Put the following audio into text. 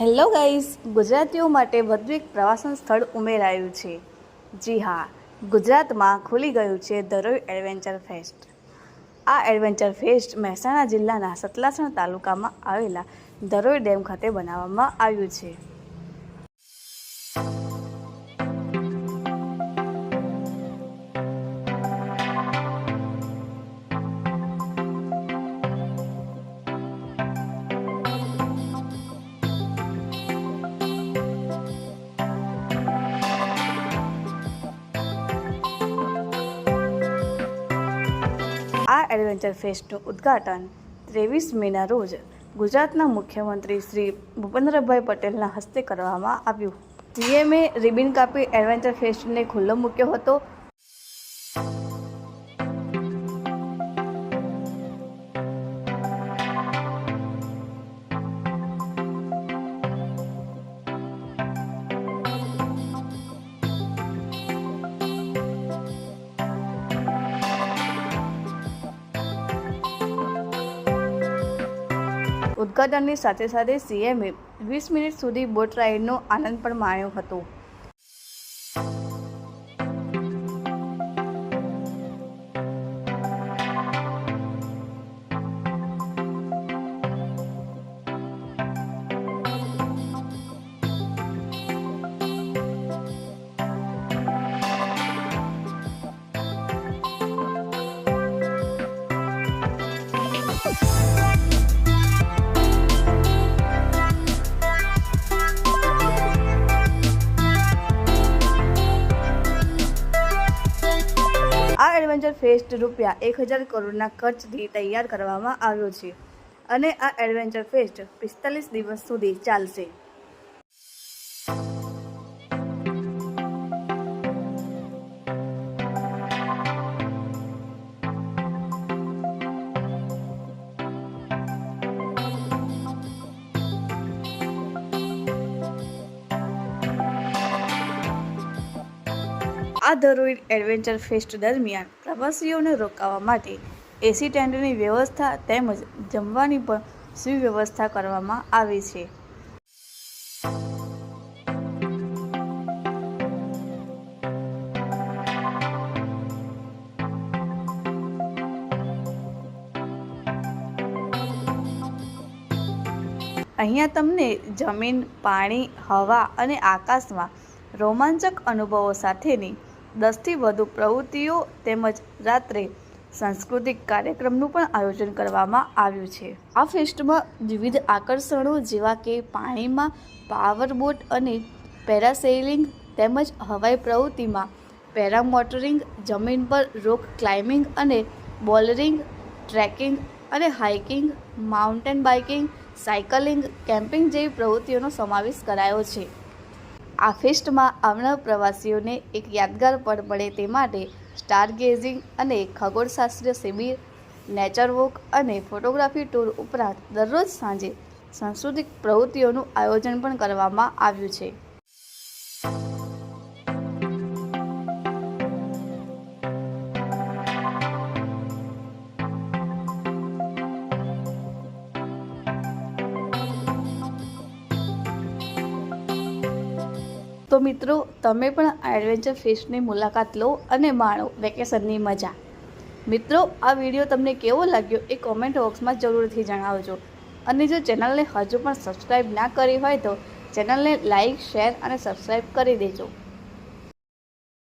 Hello guys, ગુજરાતીઓ માટે વધુ એક પ્રવાસન સ્થળ ઉમેરાયું છે. જી હા, ગુજરાતમાં ખુલી ગયું છે ધરોઈ એડવેન્ચર ફેસ્ટ. આ એડવેન્ચર ફેસ્ટ મહેસાણા જિલ્લાના સતલાસણ તાલુકામાં આવેલા ધરોઈ ડેમ ખાતે બનાવવામાં આવ્યું છે. આ એડવેન્ચર ફેસ્ટનું ઉદ્ઘાટન ત્રેવીસ મેના રોજ ગુજરાતના મુખ્યમંત્રી શ્રી ભૂપેન્દ્રભાઈ પટેલના હસ્તે કરવામાં આવ્યું. સીએમએ રિબિન કાપી એડવેન્ચર ફેસ્ટને ખુલ્લો મૂક્યો હતો. ઉદ્ઘાટનની સાથે સાથે સીએમએ વીસ મિનિટ સુધી બોટ રાઇડનો આનંદ પણ માણ્યો હતો. એડવેન્ચર ફેસ્ટ રૂપિયા એક હજાર કરોડના ખર્ચથી તૈયાર કરવામાં આવ્યો છે. અને આ એડવેન્ચર ફેસ્ટ પિસ્તાલીસ દિવસ સુધી ચાલશે. આ ધરોઈ એડવેન્ચર ફેસ્ટ દરમિયાન પ્રવાસીઓને રોકાવા માટે એસી ટેન્ટની વ્યવસ્થા તેમજ જમવાની પણ સુવ્યવસ્થા કરવામાં આવી છે. અહીંયા તમને જમીન, પાણી, હવા અને આકાશમાં રોમાંચક અનુભવો સાથેની દસથી વધુ પ્રવૃત્તિઓ તેમજ રાત્રે સાંસ્કૃતિક કાર્યક્રમનું પણ આયોજન કરવામાં આવ્યું છે. આ ફેસ્ટમાં વિવિધ આકર્ષણો જેવા કે પાણીમાં પાવરબોટ અને પેરાસેલિંગ તેમજ હવાઈ પ્રવૃત્તિમાં પેરામોટરિંગ, જમીન પર રોક ક્લાઇમ્બિંગ અને બોલરિંગ, ટ્રેકિંગ અને hiking, mountain biking, cycling, camping જેવી પ્રવૃત્તિઓનો સમાવેશ કરાયો છે. આ ફેસ્ટમાં આવનાર પ્રવાસીઓને એક યાદગાર પળ મળે તે માટે સ્ટાર ગેઝિંગ અને ખગોળશાસ્ત્રીય શિબિર, નેચર વોક અને ફોટોગ્રાફી ટૂર ઉપરાંત દરરોજ સાંજે સાંસ્કૃતિક પ્રવૃત્તિઓનું આયોજન પણ કરવામાં આવ્યું છે. તો મિત્રો, તમે પણ આ એડવેન્ચર ફેસ્ટની મુલાકાત લો અને માણો વેકેશનની મજા. મિત્રો, આ વીડિયો તમને કેવો લાગ્યો એ કોમેન્ટ બોક્સમાં જરૂરથી જણાવજો. અને જો ચેનલને હજુ પણ સબસ્ક્રાઈબ ના કરી હોય તો ચેનલને લાઇક શેર અને સબસ્ક્રાઈબ કરી દેજો.